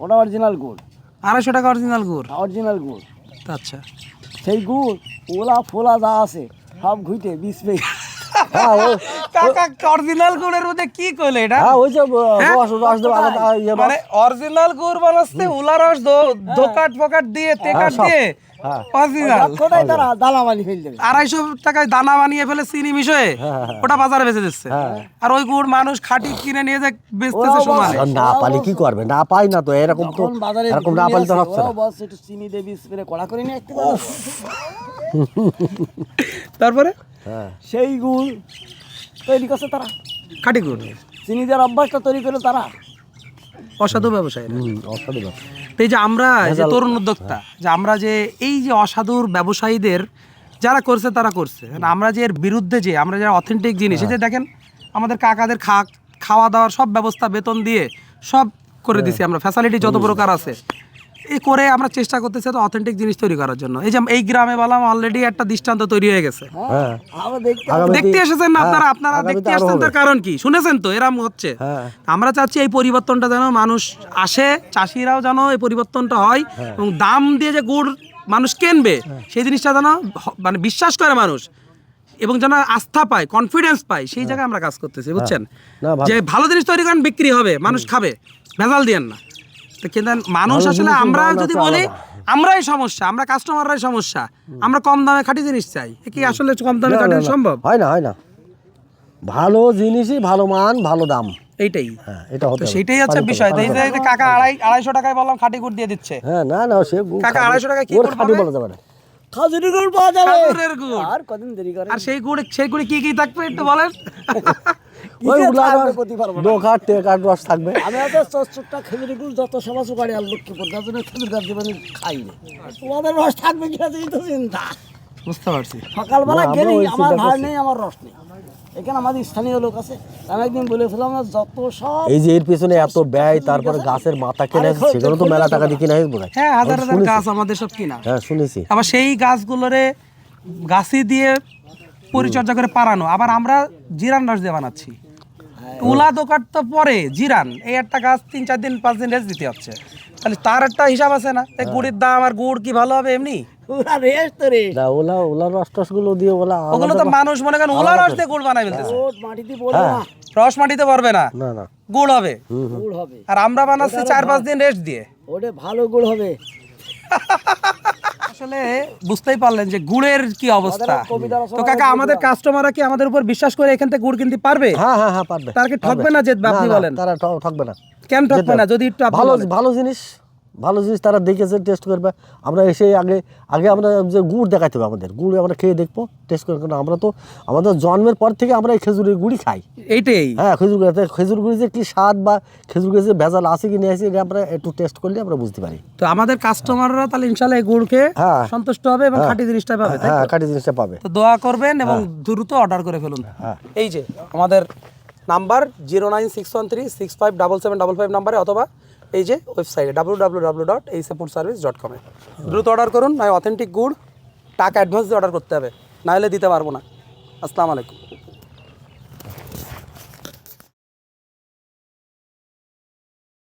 ওটা অরিজিনাল গুড়। আড়াইশো টাকা অরিজিনাল গুড়? অরিজিনাল গুড়। আচ্ছা। সেই গুড় ওলা ফোলা যা আছে সব ঘুইটে বিষ পেয়ে। হ্যাঁ কাকা অরিজিনাল গুড়ের মধ্যে কি কইলে এটা? হ্যাঁ ওই যে হ্যাঁ? রস রস দেওয়া আলাদা ইয়ে মানে অরিজিনাল গুড় বানাচ্ছে উলা রস দোকাট ফোকাট দিয়ে তেকাট দিয়ে। অরিজিনাল। কোথায় তারা দালামালি ফেল দেবে? আড়াইশো টাকায় দানা বানিয়ে ফেলে চিনি মিশয়ে ওটা বাজারে বেচে দিচ্ছে। আর ওই গুড় মানুষ খাঁটি কিনে নিয়ে যে বেচতেছে ওরাও না পালি কি করবে? না পাই না তো এরকম তো এরকম না পালি তো হচ্ছে না। ওরাও বলছে একটু চিনি দিয়ে বিষ কড়া করে নিয়ে তারপরে? হ্যাঁ। সেই গুড় তৈরি করছে তারা। খাটি গুড়। চিনি দেওয়ার অভ্যাসটা তৈরি করে তারা। অসাধু ব্যবসায়ী অসাধু। তো এই যে আমরা যে তরুণ উদ্যোক্তা যে আমরা যে এই যে অসাধুর ব্যবসায়ীদের যারা করছে তারা করছে। আমরা যে এর বিরুদ্ধে যে আমরা যারা অথেন্টিক জিনিস এই যে দেখেন আমাদের কাকাদের খা খাওয়া দাওয়ার সব ব্যবস্থা বেতন দিয়ে সব করে দিছি আমরা। ফ্যাসিলিটি যত প্রকার আছে। এই করে আমরা চেষ্টা করতেছি তো অথেন্টিক জিনিস তৈরি করার জন্য। এই যে এই গ্রামে বললাম অলরেডি একটা দৃষ্টান্ত তৈরি হয়ে গেছে। হ্যাঁ দেখতে এসেছেন না আপনারা? হ্যাঁ, আপনারা দেখতে আসছেন তার কারণ কি? শুনেছেন তো এরম হচ্ছে। হ্যাঁ। আমরা চাচ্ছি এই পরিবর্তনটা যেন মানুষ আসে চাষিরাও যেন এই পরিবর্তনটা হয় হ্যাঁ। এবং দাম দিয়ে যে গুড় মানুষ কিনবে সেই জিনিসটা যেন মানে বিশ্বাস করে মানুষ এবং যেন আস্থা পায় কনফিডেন্স পায় সেই জায়গায় আমরা কাজ করতেছি বুঝছেন? হ্যাঁ। যে ভালো জিনিস তৈরি করেন বিক্রি হবে মানুষ খাবে ভেজাল দিয়েন না। কিন্তু মানুষ আসলে আমরা যদি বলি আমরাই সমস্যা আমরা কাস্টমাররাই সমস্যা। আমরা কম দামে খাঁটি জিনিস চাই। কি আসলে কম দামে খাঁটি। সম্ভব? হয় না হয় না। ভালো জিনিসই ভালো মান ভালো দাম। এইটাই। হ্যাঁ এটা হতে সেটাই হচ্ছে বিষয়। এই যে কাকা আড়াই আড়াইশো টাকায় বললাম খাঁটি গুড় দিয়ে দিচ্ছে। হ্যাঁ না না সে কাকা, 250 টাকায় কি গুড় খাঁটি বলা যাবে না। খাজুরি গুড় পাওয়া যাবে। আর কদিন দেরি করে আর সেই গুড়ে সেই গুড়ে কি কি থাকবে একটু বলেন? ওই কিসে উলা থাকবে রস, করতে পারব না। ডোকার টেকার রস থাকবে। আমি তো চচ্চুরটা খেজুরি গুড় যত সভা সুপারি আর লক্ষ্মীপুর তার জন্য খেজুর গাছ জীবনে খাই না। তোমাদের রস থাকবে কিনা এই তো চিন্তা। বুঝতে পারছি। সকালবেলা না, আমরা গেলেই ওই আমার চিন্তা নেই আমার রস নেই। এখানে আমাদের স্থানীয় লোক আছে আমি একদিন বলেছিলাম না যত সব এই যে এর পিছনে এত ব্যয় তারপরে গাছের মাথা কেনা সেগুলো তো মেলা টাকা দিয়ে কিনা হ্যাঁ হাজার হাজার গাছ আমাদের সব কিনা। হ্যাঁ শুনেছি। আবার সেই গাছগুলোরে গাছি দিয়ে পরিচর্যা করে পারানো আবার আমরা জিরান রস দিয়ে বানাচ্ছি। তুলা দোকান তো পরে জিরান। এই একটা গাছ তিন চার দিন পাঁচ দিন রেস্ট দিতে হচ্ছে। তাহলে তার একটা হিসাব আছে না? এই গুড়ির দাম আর গুড় কি ভালো হবে এমনি? পুরা রেস্ট তো রেস্ট না, ওলা ওলা রস টসগুলো দিয়ে ওলা ওগুলো তো মানুষ মনে করেন ওলা রস দিয়ে গুড় বানাই ফেলতেছে। মাটিতে পড়বে না। রস মাটিতে পারবে না। না না। গুড় হবে। গুড় হবে। আর আমরা বানাচ্ছি চার পাঁচ দিন রেস্ট দিয়ে। ওটা ভালো গুড় হবে। বুঝতেই পারলেন যে গুড়ের কি অবস্থা। তো কাকা আমাদের কাস্টমাররা কি আমাদের উপর বিশ্বাস করে এখান থেকে গুড় কিনতে পারবে? হ্যাঁ হ্যাঁ হ্যাঁ পারবে। তার কি ঠকবে না যে আপনি বলেন? তারা ঠকবে না। কেন ঠকবে না? যদি একটু ভালো ভালো জিনিস ভালো জিনিস তারা দেখেছে টেস্ট করবে। আমরা এসে আগে আগে আমরা যে গুড় দেখাতে হবে আমাদের। গুড় আমরা খেয়ে দেখব টেস্ট করে কারণ আমরা তো আমাদের জন্মের পর থেকে আমরা এই খেজুরের গুড়ই খাই। এইটাই। হ্যাঁ খেজুর গাছে খেজুর গুড়ি যে কি স্বাদ বা খেজুর গাছে ভেজাল আছে কি নিয়ে আসে এটা আমরা একটু টেস্ট করলে আমরা বুঝতে পারি। তো আমাদের কাস্টমাররা তাহলে ইনশাল্লাহ এই গুড় খেয়ে হ্যাঁ। সন্তুষ্ট হবে এবং খাঁটি জিনিসটা পাবে হ্যাঁ? কাটি জিনিসটা পাবে। তো দোয়া করবেন এবং দ্রুত অর্ডার করে ফেলুন। হ্যাঁ। এই যে আমাদের number zero nine six one three six five double seven double five নাম্বারে অথবা এই যে ওয়েবসাইটে ডাব্লু ডাব্লু ডাব্লু ডট এই সাপোর্ট সার্ভিস ডট কমে দ্রুত অর্ডার করুন, নয় অথেন্টিক গুড়, টাকা অ্যাডভান্স দিয়ে অর্ডার করতে হবে, নাহলে দিতে পারব না। আসসালামু আলাইকুম।